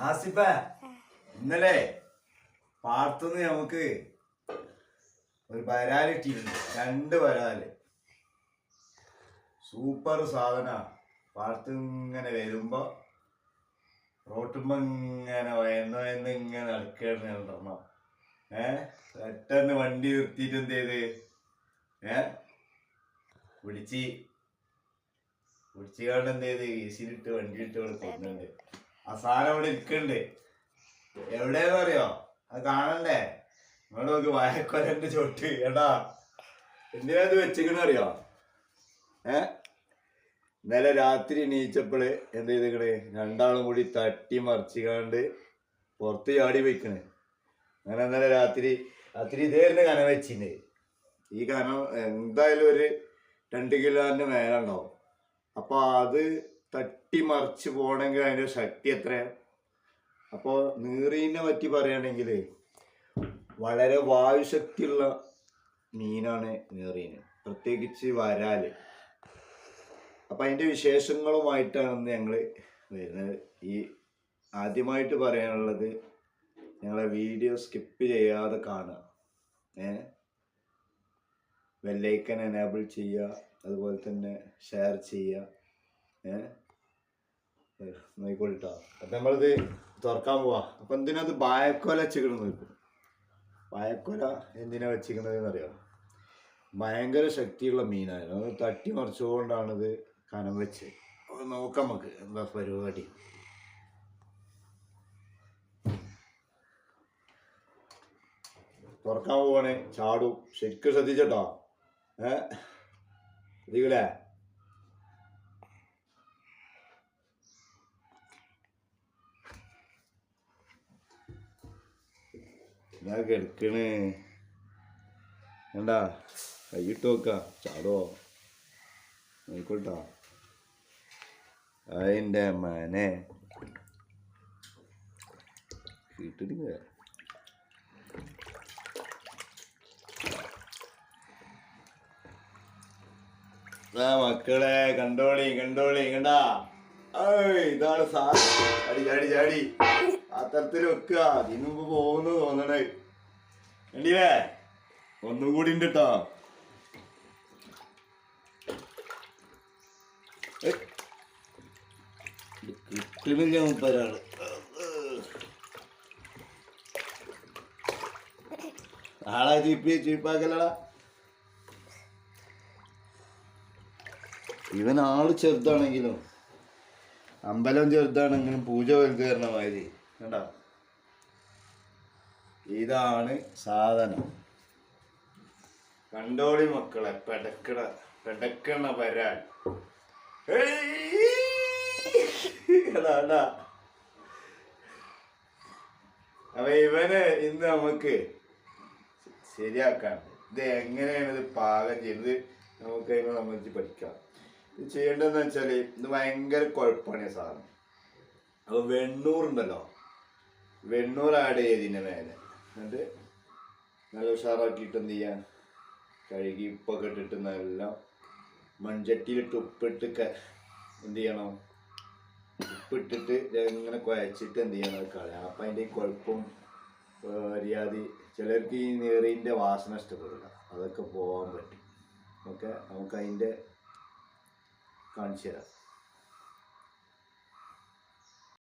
ആസിഫ ഇന്നലെ പാടത്തുനിന്ന് നമുക്ക് ഒരു വരാൽ ഇട്ടിരുന്നു രണ്ട് വരാൽ സൂപ്പർ സാധന. പാടത്ത് ഇങ്ങനെ വരുമ്പോ റോട്ടുമ്പോ ഇങ്ങനെ വയന്ന് വയന്ന് ഇങ്ങനെ നടക്കുകയാണ് ഏ? പെട്ടെന്ന് വണ്ടി നിർത്തിയിട്ട് എന്ത് ചെയ്ത്? ഏ? പിടിച്ച്. പിടിച്ചുകൊണ്ട് എന്ത് ചെയ്ത്? ഈസിലിട്ട് വണ്ടിയിട്ട് ഇവിടെ കൊണ്ടുണ്ട് ആ സാധനം ഇവിടെ ഇരിക്കണ്ട്. എവിടെയെന്ന് അറിയോ? അത് കാണണ്ടേ? നിങ്ങൾ നോക്ക് വായക്കൊലന്റെ ചോട്ട് എടാ എന്തിനാ ഇത് വെച്ചിക്കണ അറിയോ? ഏ? ഇന്നലെ രാത്രി എണീച്ചപ്പോൾ എന്ത് ചെയ്തിക്കണ് രണ്ടാളും കൂടി തട്ടി മറിച്ചിക്കാണ്ട് പുറത്ത് ചാടി വയ്ക്കണ് അങ്ങനെ ഇന്നലെ രാത്രി രാത്രി ഇതേന്ന് കനം വെച്ചിന്. ഈ കനം എന്തായാലും ഒരു രണ്ട് കിലോന്റെ മേലുണ്ടാവും അപ്പൊ അത് തട്ടി മറിച്ച് പോകണമെങ്കിൽ അതിന്റെ ശക്തി എത്രയാണ് അപ്പോൾ നീറീനെ പറ്റി പറയുകയാണെങ്കിൽ വളരെ വായുശക്തിയുള്ള മീനാണ് നീറീന് പ്രത്യേകിച്ച് വരാൽ. അപ്പം അതിന്റെ വിശേഷങ്ങളുമായിട്ടാണ് ഞങ്ങൾ വരുന്നത്. ഈ ആദ്യമായിട്ട് പറയാനുള്ളത് ഞങ്ങളെ വീഡിയോ സ്കിപ്പ് ചെയ്യാതെ കാണുക. ഏ? വെല്ലൈക്കൻ എനേബിൾ ചെയ്യുക. അതുപോലെ തന്നെ ഷെയർ ചെയ്യുക. ഏ? നോയിക്കോളിട്ടോ അപ്പം നമ്മളിത് തുറക്കാൻ പോവാ. അപ്പം എന്തിനാ അത് ബായക്കോല വെച്ചിക്കണമെന്ന് നോക്കും ബായക്കോല എന്തിനാ വെച്ചിരിക്കുന്നത് അറിയാം ഭയങ്കര ശക്തിയുള്ള മീനായിരുന്നു അത് തട്ടി മറിച്ചുകൊണ്ടാണിത് കനം വെച്ച്. അത് നോക്കാം നമുക്ക് എന്താ പരിപാടി. തുറക്കാൻ പോവാണേ. ചാടും. ശരിക്കും ശ്രദ്ധിച്ചോട്ടോ. ഏ? ശ്രദ്ധിക്കൂലേ? ഇതാ കിടക്കണ് വേണ്ടാ കൈയിട്ട് നോക്ക ചാടോ നോക്കോട്ടോ അതിന്റെ മനെ കിട്ടിട്ടില്ല ആ മക്കളെ കണ്ടോളി കണ്ടോളി കണ്ടാ ഏയ് ഇതാണ് ചാടി ചാടി ചാടി. ആ തരത്തിൽ വെക്കുക അതിന് മുമ്പ് പോകുന്നു തോന്നണേ. കണ്ടില്ലേ? ഉണ്ട് കേട്ടോ ഇവൻ ആൾ ചെറുതാണെങ്കിലും അമ്പലം ചെറുതാണെങ്കിലും പൂജ വൽക്കരണ മാതിരി. കണ്ടോ? ഇതാണ് സാധനം. കണ്ടോളി മക്കളെ പെടക്കണ പെടക്കണ വരാൻ. അപ്പൊ ഇവനെ ഇന്ന് നമുക്ക് ശരിയാക്കാൻ. ഇത് എങ്ങനെയാണ് ഇത് പാകം ചെയ്യുന്നത്? നമുക്ക് അതിനെ സംബന്ധിച്ച് പഠിക്കാം. ചെയ്യേണ്ടതെന്ന് വെച്ചാൽ ഇത് ഭയങ്കര കുഴപ്പമാണ് ഈ അപ്പൊ വെണ്ണൂറുണ്ടല്ലോ. വെണ്ണൂർ ആഡ് ചെയ്തതിന്റെ മേലെ. എന്നിട്ട് നല്ല ഉഷാറാക്കിയിട്ട് എന്ത് ചെയ്യാം? കഴുകി ഉപ്പൊക്കെ ഇട്ടിട്ട് നല്ല മൺചട്ടിയിലിട്ട് ഉപ്പിട്ട് ക- എന്ത് ചെയ്യണം? ഉപ്പിട്ടിട്ട് ഇങ്ങനെ കുഴച്ചിട്ട് എന്ത് ചെയ്യണം? കളയാം അപ്പം അതിന്റെ കുഴപ്പം മര്യാദി ചിലർക്ക് ഈ നീറിന്റെ വാസന ഇഷ്ടപ്പെടില്ല. അതൊക്കെ പോകാൻ പറ്റും. ഓക്കെ? നമുക്ക് അതിന്റെ 刚切的。